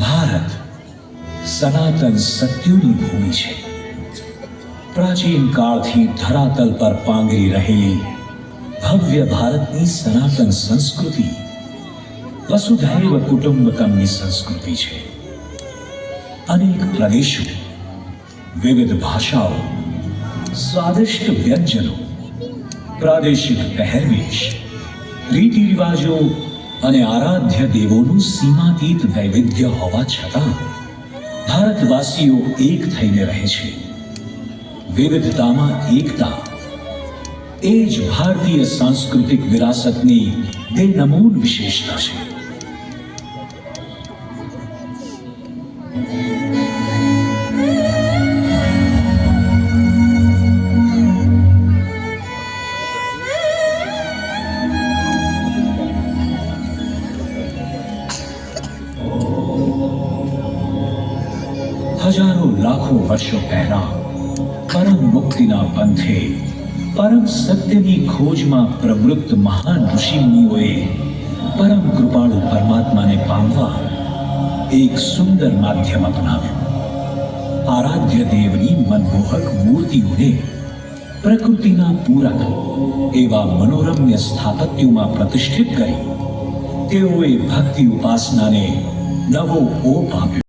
ભારત સનાતન સત્યોની ભૂમિ છે. પ્રાચીન કાળથી ધરાતલ પર પાંગરી રહેલી ભવ્ય ભારતની સનાતન સંસ્કૃતિ વસુધૈવ કુટુંબકમની સંસ્કૃતિ છે. અનેક પ્રદેશો, વિવિધ ભાષાઓ, સ્વાદિષ્ટ વ્યંજનો, પ્રાદેશિક પહેરવેશ રીતિ રિવાજો અને આરાધ્ય દેવોનું સીમાતીત વૈવિધ્ય હોવા છતાં ભારતવાસીઓ એક થઈને રહે છે. વિવિધતામાં એકતા. એ જ ભારતીય સાંસ્કૃતિક વિરાસતની બેનમૂન વિશેષતા છે. હજારો લાખો વર્ષો પહેલા પરમ મુક્તિના પંથે, પરમ સત્યની ખોજમાં પ્રવૃત્ત મહાન ઋષિમુનિઓએ પરમ કૃપાળુ પરમાત્માને પામવા એક સુંદર માધ્યમ અપનાવ્યું. આરાધ્ય દેવની મનમોહક મૂર્તિઓને પ્રકૃતિના પૂરક એવા મનોરમ્ય સ્થાપત્યોમાં પ્રતિષ્ઠિત કરી તેઓએ ભક્તિ ઉપાસનાને નવો ઓપ આપ્યો.